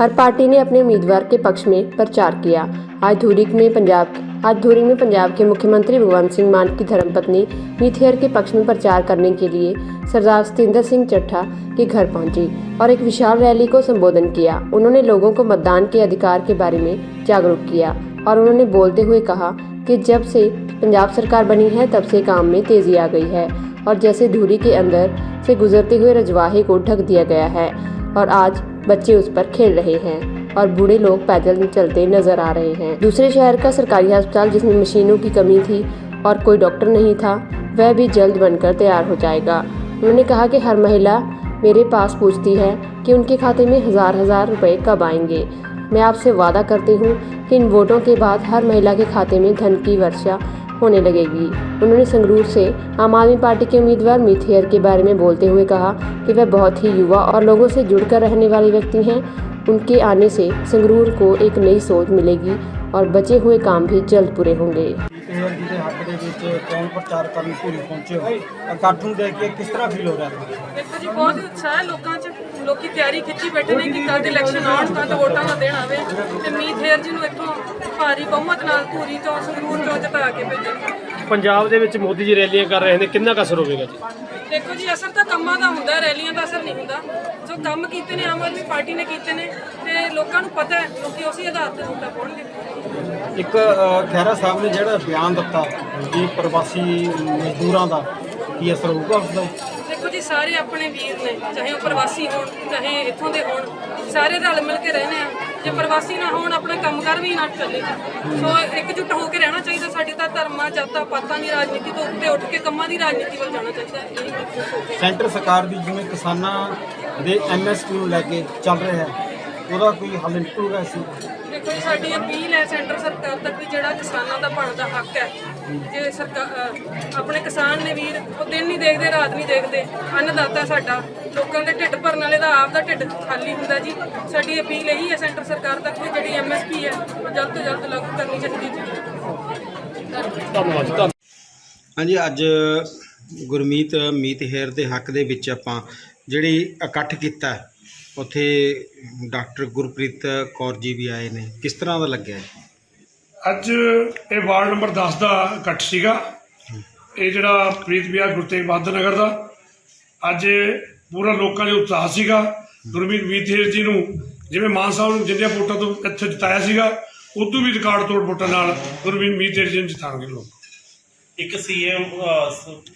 हर party ने अपने उम्मीदवार के पक्ष में प्रचार किया। आज धूरी में पंजाब, आज धूरी में पंजाब के मुख्यमंत्री भगवंत सिंह मान की धर्मपत्नी मीथेयर के पक्ष में प्रचार करने के लिए सरदार सतेंद्र सिंह चट्ठा के घर पहुँची और एक विशाल रैली को संबोधन किया। उन्होंने लोगों को मतदान के अधिकार के बारे में जागरूक किया और उन्होंने बोलते हुए कहा कि जब से पंजाब सरकार बनी है, तब से काम में तेज़ी आ गई है और जैसे धूरी के अंदर से गुजरते हुए रजवाहे को ढक दिया गया है और आज बच्चे उस पर खेल रहे हैं और बूढ़े लोग पैदल चलते नज़र आ रहे हैं। दूसरे शहर का सरकारी अस्पताल जिसमें मशीनों की कमी थी और कोई डॉक्टर नहीं था, वह भी जल्द बनकर तैयार हो जाएगा। उन्होंने कहा कि हर महिला मेरे पास पूछती है कि उनके खाते में हज़ार हज़ार रुपए कब आएँगे। मैं आपसे वादा करती हूँ कि इन वोटों के बाद हर महिला के खाते में धन की वर्षा होने लगेगी उन्होंने संगरूर से आम आदमी पार्टी के उम्मीदवार मीथियर के बारे में बोलते हुए कहा कि वह बहुत ही युवा और लोगों से जुड़कर रहने वाले व्यक्ति हैं उनके आने से संगरूर को एक नई सोच मिलेगी और बचे हुए काम भी जल्द पूरे होंगे ਕੇਵਲ ਜੀ ਦੇ ਹੱਕ ਦੇ ਵਿੱਚ ਚੋਣ ਪ੍ਰਚਾਰ ਕਰਨ ਭੂਰੀ ਪਹੁੰਚੇ ਹੋ ਇਕੱਠ ਨੂੰ ਦੇਖ ਕੇ ਕਿਸ ਤਰ੍ਹਾਂ ਫੀਲ ਹੋ ਰਿਹਾ ਹੈ ਦੇਖੋ ਜੀ ਬਹੁਤ ਹੀ ਉਤਸ਼ਾਹ ਹੈ ਲੋਕਾਂ 'ਚ ਲੋਕੀ ਤਿਆਰੀ ਖਿੱਚੀ ਬੈਠੇ ਨੇ ਕਿ ਕੱਲ੍ਹ ਇਲੈਕਸ਼ਨ ਆਉਣ ਕੱਲ੍ਹ ਵੋਟਾਂ ਦਾ ਦਿਨ ਆਵੇ ਤੇ ਮੀਤ ਹੇਰ ਜੀ ਨੂੰ ਇੱਥੋਂ ਭਾਰੀ ਬਹੁਮਤ ਨਾਲ ਧੂਰੀ ਚੋਂ ਸੰਗਰੂਰ ਜਿਤਾ ਕੇ ਪੰਜਾਬ ਦੇ ਵਿੱਚ ਮੋਦੀ ਜੀ ਰੈਲੀਆਂ ਕਰ ਰਹੇ ਨੇ ਕਿੰਨਾ ਕੁ ਅਸਰ ਹੋਵੇਗਾ ਜੀ? ਦੇਖੋ ਜੀ ਅਸਰ ਤਾਂ ਕੰਮਾਂ ਦਾ ਹੁੰਦਾ ਹੈ, ਰੈਲੀਆਂ ਦਾ ਅਸਰ ਨਹੀਂ ਹੁੰਦਾ। ਜੋ ਕੰਮ ਕੀਤੇ ਨੇ ਆਮ ਆਦਮੀ ਪਾਰਟੀ ਨੇ ਕੀਤੇ ਨੇ ਤੇ ਲੋਕਾਂ ਨੂੰ ਪਤਾ ਹੈ ਲੋਕੀ ਉਸੇ ਆਧਾਰ ਤੇ ਵੋਟਾਂ ਪਾਉਣਗੇ। ਇੱਕ ਅ, ਖਹਿਰਾ ਸਾਹਿਬ ਨੇ ਜਿਹੜਾ ਬਿਆਨ ਦਿੱਤਾ ਕਿ ਪ੍ਰਵਾਸੀ ਮਜ਼ਦੂਰਾਂ ਦਾ ਕੀ ਅਸਰ ਹੋਊਗਾ ਉਸ ਦਾ? ਦੇਖੋ ਜੀ ਸਾਰੇ ਆਪਣੇ ਵੀਰ ਨੇ ਚਾਹੇ ਉਹ ਪ੍ਰਵਾਸੀ ਹੋਣ ਚਾਹੇ ਇੱਥੋਂ ਦੇ ਹੋਣ ਸਾਰੇ ਰਲ ਮਿਲ ਕੇ ਰਹਿੰਦੇ ਆ। ਜੇ ਪ੍ਰਵਾਸੀ ਨਾ ਹੋਣ, ਆਪਣਾ ਕੰਮਕਾਰ ਵੀ ਨਾ ਚੱਲੇ। ਸੋ ਇਕਜੁੱਟ ਹੋ ਕੇ ਰਹਿਣਾ ਚਾਹੀਦਾ। ਸਾਡੇ ਤਾਂ ਧਰਮਾਂ, ਜਾਤਾਂ, ਪਾਤਾਂ ਦੀ ਰਾਜਨੀਤੀ ਤੋਂ ਉੱਤੇ ਉੱਠ ਕੇ ਕੰਮਾਂ ਦੀ ਰਾਜਨੀਤੀ ਵੱਲ ਜਾਣਾ ਚਾਹੀਦਾ। ਸੈਂਟਰ ਸਰਕਾਰ ਦੀ ਜਿਵੇਂ ਕਿਸਾਨਾਂ ਦੇ ਐਮਐਸਪੀ ਨੂੰ ਲੈ ਕੇ ਚੱਲ ਰਿਹਾ ਹੈ, ਉਹਦਾ ਕੋਈ ਹੱਲ ਨਿਕਲੂਗਾ ਸੀ ਦੇਖੋ ਜੀ ਸਾਡੀ ਅਪੀਲ ਹੈ ਸੈਂਟਰ ਸਰਕਾਰ ਤੱਕ ਵੀ ਜਿਹੜਾ ਕਿਸਾਨਾਂ ਦਾ ਬਣਦਾ ਹੱਕ ਹੈ। ਜੇ ਸਰਕਾਰ ਆਪਣੇ ਕਿਸਾਨ ਨੇ ਵੀਰ ਉਹ ਦਿਨ ਨਹੀਂ ਦੇਖਦੇ ਰਾਤ ਨਹੀਂ ਦੇਖਦੇ। ਅੰਨਦਾਤਾ ਸਾਡਾ ਲੋਕਾਂ ਦੇ ਢਿੱਡ ਭਰਨ ਵਾਲੇ ਦਾ ਆਪ ਦਾ ਢਿੱਡ ਖਾਲੀ ਹੁੰਦਾ ਜੀ। ਸਾਡੀ ਅਪੀਲ ਇਹੀ ਹੈ ਸੈਂਟਰ ਸਰਕਾਰ ਤੱਕ ਵੀ ਜਿਹੜੀ ਐਮਐਸਪੀ ਹੈ ਉਹ ਜਲਦ ਤੋਂ ਜਲਦ ਲਾਗੂ ਕਰਨੀ ਚਾਹੀਦੀ ਹੈ ਧੰਨਵਾਦ ਜੀ ਧੰਨ ਹਾਂਜੀ ਅੱਜ ਗੁਰਮੀਤ ਮੀਤ ਹੇਰ ਦੇ ਹੱਕ ਦੇ ਵਿੱਚ ਆਪਾਂ ਜਿਹੜੀ ਇਕੱਠ ਕੀਤਾ ਉੱਥੇ ਡਾਕਟਰ ਗੁਰਪ੍ਰੀਤ ਕੌਰ ਜੀ ਵੀ ਆਏ ਨੇ। ਕਿਸ ਤਰ੍ਹਾਂ ਦਾ ਲੱਗਿਆ? ਅੱਜ ਇਹ ਵਾਰਡ ਨੰਬਰ 10 ਦਾ ਇਕੱਠ ਸੀਗਾ। ਇਹ ਜਿਹੜਾ ਪ੍ਰੀਤ ਵਿਆਹ ਗੁਰੂ ਤੇਗ ਬਹਾਦਰ ਨਗਰ ਦਾ। ਅੱਜ ਪੂਰਾ ਲੋਕਾਂ ਦੇ ਉਤਸ਼ਾਹ ਸੀਗਾ। ਗੁਰਮੀਤ ਵੀਥੇਰ ਜੀ ਨੂੰ ਜਿਵੇਂ ਮਾਨ ਸਾਹਿਬ ਨੂੰ ਜਿੰਨੀਆਂ ਵੋਟਾਂ ਤੋਂ ਇੱਥੇ ਜਿਤਾਇਆ ਸੀਗਾ ਉਦੋਂ ਵੀ ਰਿਕਾਰਡ ਤੋੜ ਵੋਟਾਂ ਨਾਲ ਗੁਰਮੀਤ ਵੀਥੇਰ ਜੀ ਨੂੰ ਜਿਤਾਉਣਗੇ ਲੋਕ। ਇੱਕ ਸੀਐਮ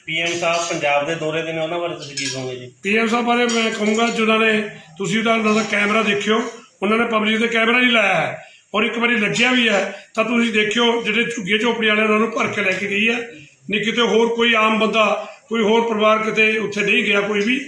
ਪੀਐਮ ਸਾਹਿਬ ਪੰਜਾਬ ਦੇ ਦੌਰੇ ਦੇ ਨੇ ਉਹਨਾਂ ਬਾਰੇ ਤੁਸੀਂ ਕੀ ਕਹੋਗੇ ਜੀ? ਪੀਐਮ ਸਾਹਿਬ ਬਾਰੇ ਮੈਂ ਕਹੂੰਗਾ ਜਿਨ੍ਹਾਂ ਨੇ ਤੁਸੀਂ ਉਹਨਾਂ ਦਾ ਕੈਮਰਾ ਦੇਖਿਓ ਉਹਨਾਂ ਨੇ ਪਬਲਿਕ ਦੇ ਕੈਮਰਾ ਨਹੀਂ ਲਾਇਆ ਹੈ ਔਰ ਇੱਕ ਵਾਰੀ ਲੱਗਿਆ ਵੀ ਹੈ ਤਾਂ ਤੁਸੀਂ ਦੇਖਿਓ ਜਿਹੜੇ ਝੁੱਗੇ ਝੋਪੜੀ ਵਾਲੇ ਉਹਨਾਂ ਨੂੰ ਭਰ ਕੇ ਲੈ ਕੇ ਗਈ ਹੈ ਨਹੀਂ ਕਿਤੇ ਹੋਰ ਕੋਈ ਆਮ ਬੰਦਾ ਕੋਈ ਹੋਰ ਪਰਿਵਾਰ ਕਿਤੇ ਉੱਥੇ ਨਹੀਂ ਗਿਆ ਕੋਈ ਵੀ।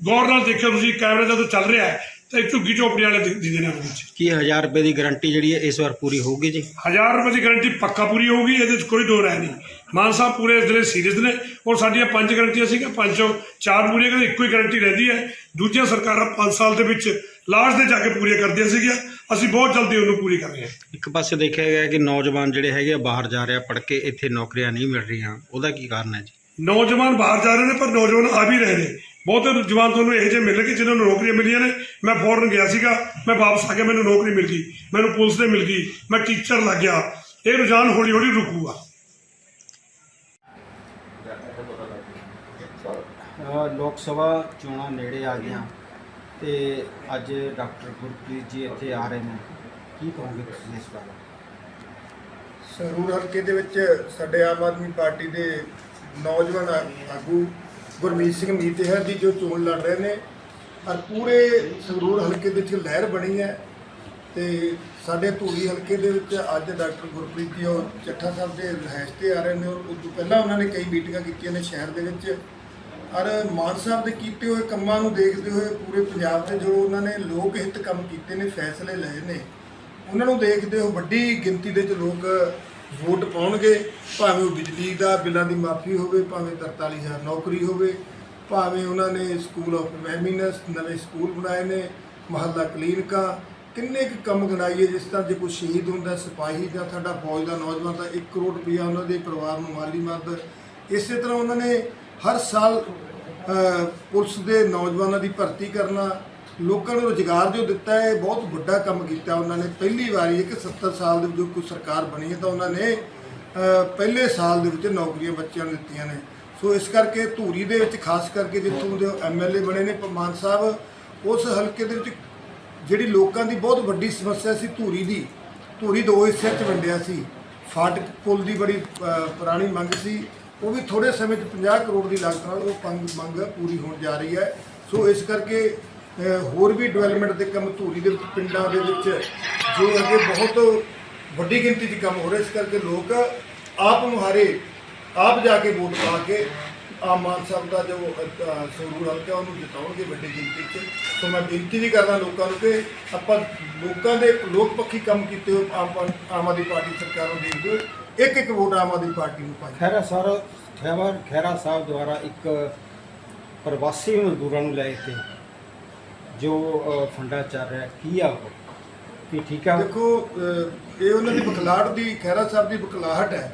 ਗੌਰ ਨਾਲ ਦੇਖਿਓ ਤੁਸੀਂ ਕੈਮਰੇ ਜਦੋਂ ਚੱਲ ਰਿਹਾ ਹੈ ਤਾਂ ਇਹ ਝੁੱਗੀ ਝੋਪੜੀ ਵਾਲੇ ਦਿਖਦੇ ਨੇ ਉਹਦੇ ਵਿੱਚ। ਕੀ 1000 ਰੁਪਏ ਦੀ ਗਾਰੰਟੀ ਜਿਹੜੀ ਹੈ ਇਸ ਵਾਰ ਪੂਰੀ ਹੋਊਗੀ ਜੀ? ਹਜ਼ਾਰ ਰੁਪਏ ਦੀ ਗਾਰੰਟੀ ਪੱਕਾ ਪੂਰੀ ਹੋਊਗੀ ਇਹਦੇ ਵਿੱਚ ਕੋਈ ਦੋ ਰਾਏ ਨਹੀਂ। ਮਾਨ ਸਾਹਿਬ ਪੂਰੇ ਇਸ ਦਿਨ ਸੀਰੀਅਸ ਨੇ ਔਰ ਸਾਡੀਆਂ ਪੰਜ ਗਾਰੰਟੀਆਂ ਸੀਗੀਆਂ ਪੰਜੋਂ ਚਾਰ ਪੂਰੀਆਂ ਕਰ ਇੱਕੋ ਹੀ ਗਾਰੰਟੀ ਰਹਿੰਦੀ ਹੈ। ਦੂਜੀਆਂ ਸਰਕਾਰਾਂ 5 ਸਾਲ ਦੇ ਵਿੱਚ ਲਾਸਟ ਦੇ ਜਾ ਕੇ ਪੂਰੀਆਂ ਕਰਦੀਆਂ ਸੀਗੀਆਂ। ਅਸੀਂ ਬਹੁਤ ਜਲਦੀ ਉਹਨੂੰ ਪੂਰੀ ਕਰ ਰਹੇ ਹਾਂ। ਇੱਕ ਪਾਸੇ ਦੇਖਿਆ ਗਿਆ ਕਿ ਨੌਜਵਾਨ ਜਿਹੜੇ ਹੈਗੇ ਆ ਬਾਹਰ ਜਾ ਰਹੇ ਆ ਪੜ੍ਹ ਕੇ ਇੱਥੇ ਨੌਕਰੀਆਂ ਨਹੀਂ ਮਿਲ ਰਹੀਆਂ। ਉਹਦਾ ਕੀ ਕਾਰਨ ਹੈ ਜੀ? ਨੌਜਵਾਨ ਬਾਹਰ ਜਾ ਰਹੇ ਨੇ ਪਰ ਨੌਜਵਾਨ ਆ ਵੀ ਰਹੇ ਨੇ। ਬਹੁਤ ਜਵਾਨ ਤੁਹਾਨੂੰ ਇਹੋ ਜਿਹੇ ਮਿਲ ਗਏ ਜਿਨ੍ਹਾਂ ਨੂੰ ਨੌਕਰੀਆਂ ਮਿਲੀਆਂ ਨੇ। ਮੈਂ ਫੌਰਨ ਗਿਆ ਸੀਗਾ ਮੈਂ ਵਾਪਸ ਆ ਕੇ ਮੈਨੂੰ ਨੌਕਰੀ ਮਿਲ ਗਈ। ਮੈਨੂੰ ਪੁਲਿਸ ਦੇ ਮਿਲ ਗਈ। ਮੈਂ ਟੀਚਰ ਲੱਗ ਗਿਆ। ਇਹ ਰੁਝਾਨ ਹੌਲੀ ਹੌਲੀ ਰੁਕੂਗਾ। ਲੋਕ ਸਭਾ ਚੋਣਾਂ ਨੇੜੇ ਆ ਗਈਆਂ ਤੇ ਅੱਜ ਡਾਕਟਰ ਗੁਰਪ੍ਰੀਤ ਜੀ ਇੱਥੇ ਆ ਰਹੇ ਨੇ। ਕੀ ਕਹੋਗੇ ਤੁਸੀਂ ਇਸ ਬਾਰੇ? ਸੰਗਰੂਰ ਹਲਕੇ ਦੇ ਵਿੱਚ ਸਾਡੇ ਆਮ ਆਦਮੀ ਪਾਰਟੀ ਦੇ ਨੌਜਵਾਨ ਆਗੂ ਗੁਰਮੀਤ ਸਿੰਘ ਮੀਤਹਿਰ ਜੀ ਜੋ ਚੋਣ ਲੜ ਰਹੇ ਨੇ, ਔਰ ਪੂਰੇ ਸੰਗਰੂਰ ਹਲਕੇ ਦੇ ਵਿੱਚ ਲਹਿਰ ਬਣੀ ਹੈ ਤੇ ਸਾਡੇ ਧੂਰੀ ਹਲਕੇ ਦੇ ਵਿੱਚ ਅੱਜ ਡਾਕਟਰ ਗੁਰਪ੍ਰੀਤ ਜੀ ਔਰ ਚੱਠਾ ਸਾਹਿਬ ਦੇ ਰਿਹਾਇਸ਼ ਤੇ ਆ ਰਹੇ ਨੇ ਔਰ ਉਸ ਤੋਂ ਪਹਿਲਾਂ ਉਹਨਾਂ ਨੇ ਕਈ ਮੀਟਿੰਗਾਂ ਕੀਤੀਆਂ ਨੇ ਸ਼ਹਿਰ ਦੇ ਵਿੱਚ। ਔਰ ਮਾਨ ਸਾਹਿਬ ਦੇ ਕੀਤੇ ਹੋਏ ਕੰਮਾਂ ਨੂੰ ਦੇਖਦੇ ਹੋਏ ਪੂਰੇ ਪੰਜਾਬ ਦੇ ਜੋ ਉਹਨਾਂ ਨੇ ਲੋਕ ਹਿੱਤ ਕੰਮ ਕੀਤੇ ਨੇ, ਫੈਸਲੇ ਲਏ ਨੇ, ਉਹਨਾਂ ਨੂੰ ਦੇਖਦੇ ਹੋ ਵੱਡੀ ਗਿਣਤੀ ਦੇ ਵਿੱਚ ਲੋਕ ਵੋਟ ਪਾਉਣਗੇ। ਭਾਵੇਂ ਉਹ ਬਿਜਲੀ ਦਾ ਬਿੱਲਾਂ ਦੀ ਮਾਫੀ ਹੋਵੇ, ਭਾਵੇਂ 43000 ਨੌਕਰੀ ਹੋਵੇ, ਭਾਵੇਂ ਉਹਨਾਂ ਨੇ ਸਕੂਲ ਆਫ ਮੈਮਿਨਸ ਨਵੇਂ ਸਕੂਲ ਬਣਾਏ ਨੇ, ਮਹੱਲਾ ਕਲੀਨਿਕਾਂ, ਕਿੰਨੇ ਕੁ ਕੰਮ ਗਣਾਈਏ ਜਿਸ ਤਰ੍ਹਾਂ ਜੇ ਕੋਈ ਸ਼ਹੀਦ ਹੁੰਦਾ, ਸਿਪਾਹੀ ਜਾਂ ਸਾਡਾ ਫੌਜ ਦਾ ਨੌਜਵਾਨ ਤਾਂ 1 ਕਰੋੜ ਰੁਪਇਆ ਉਹਨਾਂ ਦੇ ਪਰਿਵਾਰ ਨੂੰ ਮਾਲੀ ਮਦਦ, ਇਸੇ ਤਰ੍ਹਾਂ ਉਹਨਾਂ ਨੇ ਹਰ ਸਾਲ ਪੁਲਿਸ ਦੇ ਨੌਜਵਾਨਾਂ ਦੀ ਭਰਤੀ ਕਰਨਾ ਲੋਕਾਂ ਨੂੰ ਰੁਜ਼ਗਾਰ ਜੋ ਦਿੱਤਾ ਹੈ ਬਹੁਤ ਵੱਡਾ ਕੰਮ ਕੀਤਾ ਉਹਨਾਂ ਨੇ। ਪਹਿਲੀ ਵਾਰੀ ਇੱਕ 70 ਸਾਲ ਦੇ ਵਿੱਚ ਜੋ ਕੋਈ ਸਰਕਾਰ ਬਣੀ ਹੈ ਤਾਂ ਉਹਨਾਂ ਨੇ ਪਹਿਲੇ ਸਾਲ ਦੇ ਵਿੱਚ ਨੌਕਰੀਆਂ ਬੱਚਿਆਂ ਨੂੰ ਦਿੱਤੀਆਂ ਨੇ। ਸੋ ਇਸ ਕਰਕੇ ਧੂਰੀ ਦੇ ਵਿੱਚ, ਖਾਸ ਕਰਕੇ ਜਿੱਥੋਂ ਦੇ ਐਮਐਲਏ ਬਣੇ ਨੇ ਪਮਾਨ ਸਾਹਿਬ, ਉਸ ਹਲਕੇ ਦੇ ਵਿੱਚ ਜਿਹੜੀ ਲੋਕਾਂ ਦੀ ਬਹੁਤ ਵੱਡੀ ਸਮੱਸਿਆ ਸੀ ਧੂਰੀ ਦੀ, ਧੂਰੀ ਦੋ ਹਿੱਸਿਆਂ 'ਚ ਵੰਡਿਆ ਸੀ। ਫਾਟਕ ਪੁਲ ਦੀ ਬੜੀ ਪੁਰਾਣੀ ਮੰਗ ਸੀ। ਉਹ ਵੀ ਥੋੜੇ ਸਮੇਂ 'ਚ 50 ਕਰੋੜ ਦੀ ਲਾਗਤ ਨਾਲ ਉਹ ਪੰਗ ਮੰਗ ਪੂਰੀ ਹੋਣ ਜਾ ਰਹੀ ਹੈ। ਸੋ ਇਸ ਕਰਕੇ ਅ, ਹੋਰ ਵੀ ਡਿਵੈਲਪਮੈਂਟ ਦੇ ਕੰਮ ਧੂਰੀ ਦੇ ਵਿੱਚ ਪਿੰਡਾਂ ਦੇ ਵਿੱਚ ਜੋ ਅੱਗੇ ਬਹੁਤ ਵੱਡੀ ਗਿਣਤੀ 'ਚ ਕੰਮ ਹੋ ਰਿਹਾ ਇਸ ਕਰਕੇ ਲੋਕ ਆਪ ਮੁਹਾਰੇ ਆਪ ਜਾ ਕੇ ਵੋਟ ਪਾ ਕੇ ਆਮ ਮਾਨ ਸਾਹਿਬ ਦਾ ਜੋ ਅ, ਸੰਗਰੂਰ ਹਲਕਾ ਉਹਨੂੰ ਜਿਤਾਉਣਗੇ ਵੱਡੀ ਗਿਣਤੀ 'ਚ। ਸੋ ਮੈਂ ਬੇਨਤੀ ਵੀ ਕਰਦਾ ਲੋਕਾਂ ਨੂੰ ਕਿ ਆਪਾਂ ਲੋਕਾਂ ਦੇ ਲੋਕ ਪੱਖੀ ਕੰਮ ਕੀਤੇ ਹੋਏ ਆਮ ਆਮ ਆਦਮੀ ਪਾਰਟੀ ਸਰਕਾਰ ਨੂੰ ਦੇਖਦੇ ਹੋਏ ਇੱਕ ਇੱਕ ਵੋਟ ਆਮ ਆਦਮੀ ਪਾਰਟੀ ਨੂੰ ਪਾਈ। ਖੈਰਾ ਸਰ ਖੈਰਾ ਖੈਰਾ ਸਾਹਿਬ ਦੁਆਰਾ ਇੱਕ ਪ੍ਰਵਾਸੀ ਮਜ਼ਦੂਰਾਂ ਨੂੰ ਲੈ ਕੇ ਜੋ ਅ, ਫੰਡਾ ਚੱਲ ਰਿਹਾ ਕੀ ਆ ਉਹ? ਕੀ ਠੀਕ ਆ? ਦੇਖੋ ਅਹ, ਇਹ ਉਹਨਾਂ ਦੀ ਬਖਲਾਹਟ ਦੀ ਖਹਿਰਾ ਸਾਹਿਬ ਦੀ ਬਖਲਾਹਟ ਹੈ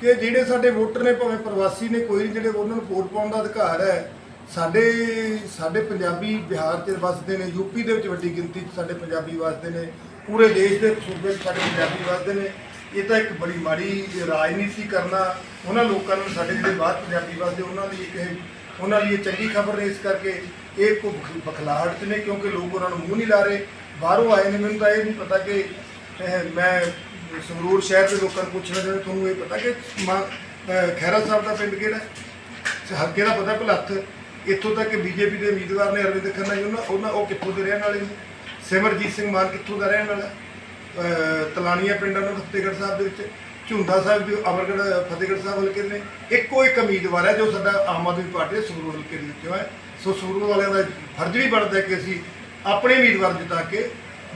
ਕਿ ਜਿਹੜੇ ਸਾਡੇ ਵੋਟਰ ਨੇ ਭਾਵੇਂ ਪ੍ਰਵਾਸੀ ਨੇ ਕੋਈ ਨਹੀਂ ਜਿਹੜੇ ਉਹਨਾਂ ਨੂੰ ਵੋਟ ਪਾਉਣ ਦਾ ਅਧਿਕਾਰ ਹੈ ਸਾਡੇ ਸਾਡੇ ਪੰਜਾਬੀ ਬਿਹਾਰ 'ਚ ਵਸਦੇ ਨੇ ਯੂਪੀ ਦੇ ਵਿੱਚ ਵੱਡੀ ਗਿਣਤੀ 'ਚ ਸਾਡੇ ਪੰਜਾਬੀ ਵਸਦੇ ਨੇ ਪੂਰੇ ਦੇਸ਼ ਦੇ ਸੂਬੇ 'ਚ ਸਾਡੇ ਪੰਜਾਬੀ ਵਸਦੇ ਨੇ। ਇਹ ਤਾਂ ਇੱਕ ਬੜੀ ਮਾੜੀ ਰਾਜਨੀਤੀ ਕਰਨਾ ਉਹਨਾਂ ਲੋਕਾਂ ਨੂੰ ਸਾਡੇ ਜਿਹੜੇ ਬਾਹਰ ਪੰਜਾਬੀ ਵਾਸਤੇ ਉਹਨਾਂ ਲਈ ਇੱਕ ਉਹਨਾਂ ਲਈ ਇਹ ਚੰਗੀ ਖਬਰ ਨੇ ਇਸ ਕਰਕੇ ਇਹ ਕੋ ਬਖਲਾਹਟ 'ਚ ਨੇ, ਕਿਉਂਕਿ ਲੋਕ ਉਹਨਾਂ ਨੂੰ ਮੂੰਹ ਨਹੀਂ ਲਾ ਰਹੇ। ਬਾਹਰੋਂ ਆਏ ਨੇ, ਮੈਨੂੰ ਤਾਂ ਇਹ ਨਹੀਂ ਪਤਾ ਕਿ ਮੈਂ ਸੰਗਰੂਰ ਸ਼ਹਿਰ ਦੇ ਲੋਕਾਂ ਨੂੰ ਪੁੱਛਣਾ ਚਾਹੁੰਦਾ, ਤੁਹਾਨੂੰ ਇਹ ਪਤਾ ਕਿ ਮਾ- ਖਹਿਰਾ ਸਾਹਿਬ ਦਾ ਪਿੰਡ ਕਿਹੜਾ? ਹੈ? ਦਾ ਪਤਾ ਭਲੱਥ। ਇੱਥੋਂ ਤੱਕ ਕਿ ਬੀਜੇਪੀ ਦੇ ਉਮੀਦਵਾਰ ਨੇ ਅਰਵਿੰਦ ਖੰਨਾ ਜੀ, ਉਹਨਾਂ ਉਹਨਾਂ ਉਹ ਕਿੱਥੋਂ ਦੇ ਰਹਿਣ ਵਾਲੇ ਨੇ? ਸਿਮਰਜੀਤ ਸਿੰਘ ਮਾਨ ਕਿੱਥੋਂ ਦਾ ਰਹਿਣ ਵਾਲਾ? ਤਲਾਨੀਆ ਪਿੰਡਾਂ ਨੂੰ ਫਤਿਹਗੜ੍ਹ ਸਾਹਿਬ ਦੇ ਵਿੱਚ ਝੁੰਦਾ ਸਾਹਿਬ ਵੀ ਅਮਰਗੜ੍ਹ ਫਤਿਹਗੜ੍ਹ ਸਾਹਿਬ ਹਲਕੇ ਨੇ ਇੱਕੋ ਇੱਕ ਉਮੀਦਵਾਰ ਹੈ ਜੋ ਸਾਡਾ ਆਮ ਆਦਮੀ ਪਾਰਟੀ ਦੇ ਸੰਗਰੂਰ ਹਲਕੇ ਦੇ ਵਿੱਚੋਂ ਹੈ। ਸੋ ਸੰਗਰੂਰ ਵਾਲਿਆਂ ਦਾ ਫਰਜ਼ ਵੀ ਬਣਦਾ ਕਿ ਅਸੀਂ ਆਪਣੇ ਉਮੀਦਵਾਰ ਜਿਤਾ ਕੇ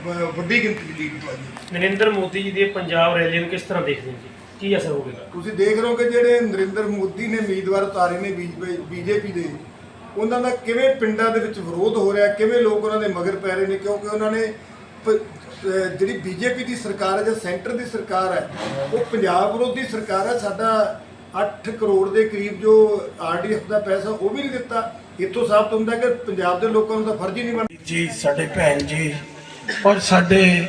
ਵੱਡੀ ਗਿਣਤੀ ਦੀ ਲੀਡ ਦਵਾਈਏ ਨਰਿੰਦਰ ਮੋਦੀ ਜੀ ਦੀ ਪੰਜਾਬ ਰੈਲੀ ਨੂੰ ਕਿਸ ਤਰ੍ਹਾਂ ਦੇਖਦੇ ਹੋ ਜੀ? ਕੀ ਅਸਰ ਹੋਵੇਗਾ? ਤੁਸੀਂ ਦੇਖ ਰਹੇ ਹੋ ਕਿ ਜਿਹੜੇ ਨਰਿੰਦਰ ਮੋਦੀ ਨੇ ਉਮੀਦਵਾਰ ਉਤਾਰੇ ਨੇ ਬੀਜੇਪੀ ਦੇ ਉਹਨਾਂ ਦਾ ਕਿਵੇਂ ਪਿੰਡਾਂ ਦੇ ਵਿੱਚ ਵਿਰੋਧ ਹੋ ਰਿਹਾ ਕਿਵੇਂ ਲੋਕ ਉਹਨਾਂ ਦੇ ਮਗਰ ਪੈ ਰਹੇ ਨੇ ਕਿਉਂਕਿ ਉਹਨਾਂ ਨੇ ਜਿਹੜੀ ਬੀਜੇਪੀ ਦੀ ਸਰਕਾਰ ਹੈ ਜਾਂ ਸੈਂਟਰ ਦੀ ਸਰਕਾਰ ਹੈ, ਉਹ ਪੰਜਾਬ ਵਿਰੋਧੀ ਸਰਕਾਰ ਹੈ। ਸਾਡਾ 8 ਕਰੋੜ ਦੇ ਕਰੀਬ ਜੋ ਆਰਡੀਐਫ ਦਾ ਪੈਸਾ, ਉਹ ਵੀ ਨਹੀਂ ਦਿੱਤਾ। ਇੱਥੋਂ ਸਾਬਤ ਹੁੰਦਾ ਕਿ ਪੰਜਾਬ ਦੇ ਲੋਕਾਂ ਨੂੰ ਤਾਂ ਫਰਜ਼ ਹੀ ਨਹੀਂ ਬਣਦਾ। ਜੀ, ਸਾਡੇ ਭੈਣ ਜੀ ਔਰ ਸਾਡੇ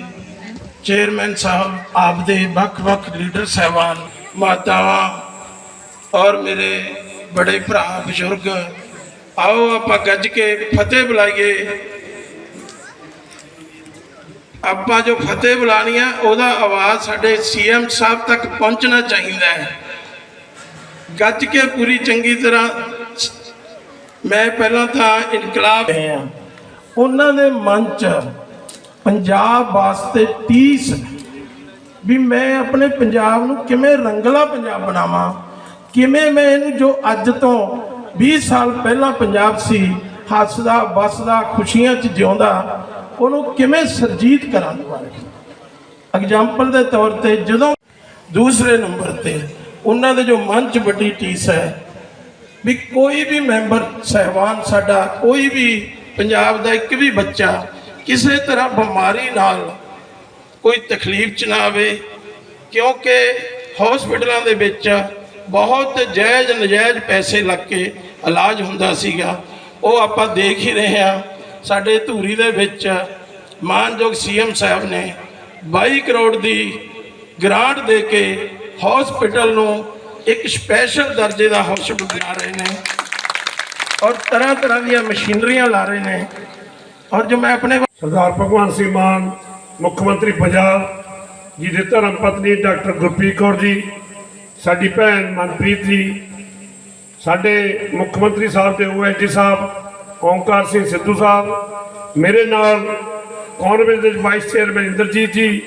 ਚੇਅਰਮੈਨ ਸਾਹਿਬ ਆਪ ਦੇ ਵੱਖ-ਵੱਖ ਲੀਡਰ ਸਹਿਬਾਨ, ਮਾਤਾਵਾਂ ਔਰ ਮੇਰੇ ਬੜੇ ਭਰਾ, ਬਜ਼ੁਰਗ, ਆਓ ਆਪਾਂ ਗੱਜ ਕੇ ਫਤਿਹ ਬੁਲਾਈਏ। ਆਪਾਂ ਜੋ ਫਤਿਹ ਬੁਲਾਣੀ ਆ, ਉਹਦਾ ਆਵਾਜ਼ ਸਾਡੇ ਸੀਐਮ ਸਾਹਿਬ ਤੱਕ ਪਹੁੰਚਣਾ ਚਾਹੀਦਾ ਹੈ। ਗੱਜ ਕੇ ਪੂਰੀ ਚੰਗੀ ਤਰ੍ਹਾਂ ਮੈਂ ਪਹਿਲਾਂ ਤਾਂ ਇਨਕਲਾਬ ਹੈ। ਉਹਨਾਂ ਦੇ ਮਨ ਚ ਪੰਜਾਬ ਵਾਸਤੇ ਟੀਸ ਵੀ ਮੈਂ ਆਪਣੇ ਪੰਜਾਬ ਨੂੰ ਕਿਵੇਂ ਰੰਗਲਾ ਪੰਜਾਬ ਬਣਾਵਾਂ, ਕਿਵੇਂ ਮੈਂ ਇਹਨੂੰ ਜੋ ਅੱਜ ਤੋਂ 20 ਸਾਲ ਪਹਿਲਾਂ ਪੰਜਾਬ ਸੀ, ਹੱਸਦਾ, ਵਸਦਾ, ਖੁਸ਼ੀਆਂ 'ਚ ਜਿਉਂਦਾ ਉਹਨੂੰ ਕਿਵੇਂ ਸਰਜੀਤ ਕਰਾਂ ਦੁਬਾਰਾ ਐਗਜ਼ਾਮਪਲ ਦੇ ਤੌਰ ਤੇ ਜਦੋਂ ਦੂਸਰੇ ਨੰਬਰ ਤੇ ਉਹਨਾਂ ਦੇ ਜੋ ਮਨ 'ਚ ਵੱਡੀ ਟੀਸ ਹੈ ਵੀ ਕੋਈ ਵੀ ਮੈਂਬਰ ਸਹਿਬਾਨ ਸਾਡਾ, ਕੋਈ ਵੀ ਪੰਜਾਬ ਦਾ ਇੱਕ ਵੀ ਬੱਚਾ ਕਿਸੇ ਤਰ੍ਹਾਂ ਬਿਮਾਰੀ ਨਾਲ ਕੋਈ ਤਕਲੀਫ ਚ ਨਾ ਆਵੇ, ਕਿਉਂਕਿ ਹਸਪੀਟਲਾਂ ਦੇ ਵਿੱਚ ਬਹੁਤ ਜਾਇਜ਼ ਨਜਾਇਜ਼ ਪੈਸੇ ਲੱਗ ਕੇ ਇਲਾਜ ਹੁੰਦਾ ਸੀਗਾ, ਉਹ ਆਪਾਂ ਦੇਖ ਹੀ ਰਹੇ ਹਾਂ। ਸਾਡੇ ਧੂਰੀ ਦੇ ਵਿੱਚ ਮਾਨਯੋਗ ਸੀਐਮ ਸਾਹਿਬ ਨੇ 22 ਕਰੋੜ ਦੀ ਗ੍ਰਾਂਟ ਦੇ ਕੇ ਹਸਪੀਟਲ ਨੂੰ ਇੱਕ ਸਪੈਸ਼ਲ ਦਰਜੇ ਦਾ ਹਸਪੀਟਲ ਬਣਾ ਰਹੇ ਨੇ ਔਰ ਤਰ੍ਹਾਂ ਤਰ੍ਹਾਂ ਦੀਆਂ ਮਸ਼ੀਨਰੀਆਂ ਲਾ ਰਹੇ ਨੇ। ਔਰ ਜੋ ਮੈਂ ਆਪਣੇ ਸਰਦਾਰ ਭਗਵੰਤ ਸਿੰਘ ਮਾਨ, ਮੁੱਖ ਮੰਤਰੀ ਪੰਜਾਬ ਜੀ ਦੇ ਧਰਮ ਪਤਨੀ ਡਾਕਟਰ ਗੁਰਪ੍ਰੀਤ ਕੌਰ ਜੀ, ਸਾਡੀ ਭੈਣ ਮਨਪ੍ਰੀਤ ਜੀ, ਸਾਡੇ ਮੁੱਖ ਮੰਤਰੀ ਸਾਹਿਬ ਤੇ ਓਐਸਡੀ ਸਾਹਿਬ ਓਮਕਾਰ ਸਿੰਘ ਸਿੱਧੂ ਸਾਹਿਬ, ਮੇਰੇ ਨਾਲ ਕਾਂਗਰਸ ਦੇ ਵਾਈਸ ਚੇਅਰਮੈਨ ਇੰਦਰਜੀਤ ਜੀ,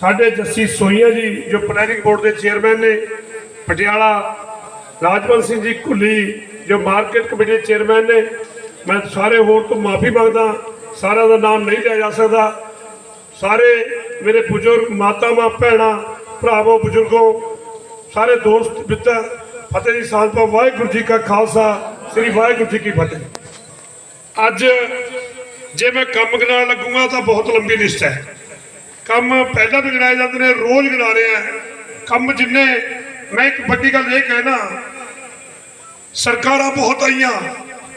ਸਾਡੇ ਜੱਸੀ ਸੋਈਆ ਜੀ, ਜੋ ਪਲੈਨਿੰਗ ਬੋਰਡ ਦੇ ਚੇਅਰਮੈਨ ਨੇ, ਪਟਿਆਲਾ, ਰਾਜਵੰਤ ਸਿੰਘ ਜੀ ਕੁੱਲੀ ਜੋ ਮਾਰਕੀਟ ਕਮੇਟੀ ਦੇ ਚੇਅਰਮੈਨ ਨੇ, ਮੈਂ ਸਾਰੇ ਹੋਰ ਤੋਂ ਮਾਫੀ ਮੰਗਦਾ, ਸਾਰਿਆਂ ਦਾ ਨਾਮ ਨਹੀਂ ਲਿਆ ਜਾ ਸਕਦਾ। ਸਾਰੇ ਮੇਰੇ ਬਜ਼ੁਰਗ ਮਾਤਾਵਾਂ ਭੈਣਾਂ, ਭਰਾਵੋ, ਬਜ਼ੁਰਗੋ, ਸਾਰੇ ਦੋਸਤ, ਮਿੱਤਰ, ਫਤਿਹ ਜੀ ਸਾਹਿਬ ਵਾਹਿਗੁਰੂ ਜੀ ਕਾ ਖਾਲਸਾ ਸ੍ਰੀ ਵਾਹਿਗੁਰੂ ਜੀ ਕੀ ਫਤਿਹ। ਅੱਜ ਜੇ ਮੈਂ ਕੰਮ ਗਿਣਾਉਣ ਲੱਗੂਗਾ ਤਾਂ ਬਹੁਤ ਲੰਬੀ ਲਿਸਟ ਹੈ। ਕੰਮ ਪਹਿਲਾਂ ਤੋਂ ਗਿਣਾਏ ਜਾਂਦੇ ਨੇ, ਰੋਜ਼ ਗਿਣਾ ਰਹੇ ਆ। ਕੰਮ ਜਿੰਨੇ, ਮੈਂ ਇੱਕ ਵੱਡੀ ਗੱਲ ਇਹ ਕਹਿਣਾ, ਸਰਕਾਰਾਂ ਬਹੁਤ ਆਈਆਂ,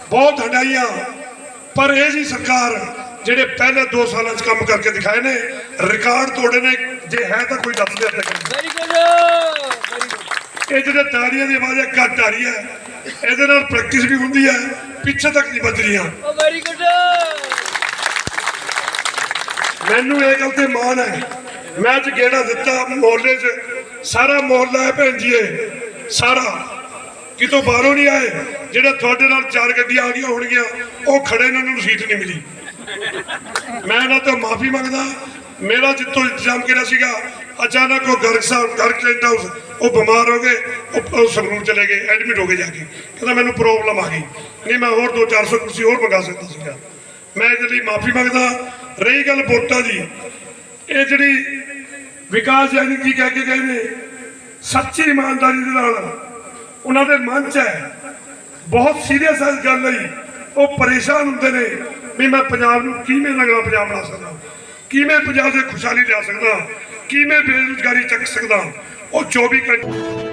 ਬਹੁਤ ਹਟਾਈਆਂ ਪਰ ਇਹ ਜੀ ਸਰਕਾਰ ਜਿਹੜੇ ਪਹਿਲੇ 2 ਸਾਲਾਂ 'ਚ ਕੰਮ ਕਰਕੇ ਦਿਖਾਏ ਨੇ, ਰਿਕਾਰਡ ਤੋੜੇ ਨੇ, ਜੇ ਹੈ ਤਾਂ ਕੋਈ ਦੱਸ ਦੇ ਵੈਰੀ ਇਹ ਜਿਹੜੇ ਤਾੜੀਆਂ ਦੀ ਆਵਾਜ਼ ਘੱਟ ਆ ਰਹੀ ਹੈ। ਇਹਦੇ ਨਾਲ ਪ੍ਰੈਕਟਿਸ ਵੀ ਹੁੰਦੀ ਹੈ ਪਿੱਛੇ ਤੱਕ ਨਹੀਂ ਵੱਜ ਰਹੀਆਂ। ਮੈਨੂੰ ਇਹ ਗੱਲ ਤੇ ਮਾਣ ਹੈ। ਮੈਂ ਅੱਜ ਗੇੜਾ ਦਿੱਤਾ ਮੁਹੱਲੇ 'ਚ। ਸਾਰਾ ਮੁਹੱਲਾ ਹੈ ਭੈਣ ਜੀਏ ਸਾਰਾ। ਕਿਤੋਂ ਬਾਹਰੋਂ ਨਹੀਂ ਆਏ ਜਿਹੜੇ ਤੁਹਾਡੇ ਨਾਲ ਚਾਰ ਗੱਡੀਆਂ ਆ ਗਈਆਂ ਹੋਣਗੀਆਂ ਉਹ ਖੜੇ ਨੇ ਉਹਨਾਂ ਨੂੰ ਸੀਟ ਨਹੀਂ ਮਿਲੀ। ਮੈਂ ਇਹਨਾਂ ਤੋਂ ਮਾਫੀ ਮੰਗਦਾ। ਮੇਰਾ ਜਿੱਤੋਂ ਇੰਤਜ਼ਾਮ ਕਰਿਆ ਸੀਗਾ। ਅਚਾਨਕ ਉਹ ਗਰਗ ਸਾਹਿਬ ਗਰਗ ਟੈਂਟ ਹਾਊਸ ਉਹ ਬਿਮਾਰ ਹੋ ਗਏ, ਉਹ ਸੰਗਰੂਰ ਚਲੇ ਗਏ ਐਡਮਿਟ ਹੋ ਗਏ ਜਾ ਕੇ। ਕਹਿੰਦਾ ਮੈਨੂੰ ਪ੍ਰੋਬਲਮ ਆ ਗਈ। ਨਹੀਂ, ਮੈਂ ਹੋਰ 2-400 ਕੁਰਸੀ ਹੋਰ ਮੰਗਾ ਸਕਦਾ ਸੀਗਾ। ਮੈਂ ਇਹਦੇ ਲਈ ਮਾਫੀ ਮੰਗਦਾ। ਰਹੀ ਗੱਲ ਵੋਟਾਂ ਦੀ ਇਹ ਜਿਹੜੀ ਵਿਕਾਸ ਯਾਨੀ ਕੀ ਕਹਿ ਕੇ ਗਏ ਨੇ, ਸੱਚੀ ਇਮਾਨਦਾਰੀ ਦੇ ਨਾਲ ਉਹਨਾਂ ਦੇ ਮਨ 'ਚ ਹੈ। ਬਹੁਤ ਸੀਰੀਅਸ ਹੈ ਇਸ ਗੱਲ ਲਈ। ਉਹ ਪਰੇਸ਼ਾਨ ਹੁੰਦੇ ਨੇ ਵੀ ਮੈਂ ਪੰਜਾਬ ਨੂੰ ਕਿਵੇਂ ਰੰਗਲਾ ਪੰਜਾਬ ਬਣਾ ਸਕਦਾ? ਕਿਵੇਂ ਪੰਜਾਬ ਦੇ ਖੁਸ਼ਹਾਲੀ ਲਿਆ ਸਕਦਾ? ਕਿਵੇਂ ਬੇਰੁਜ਼ਗਾਰੀ ਚੱਕ ਸਕਦਾ? ਉਹ 24 ਘੰਟੇ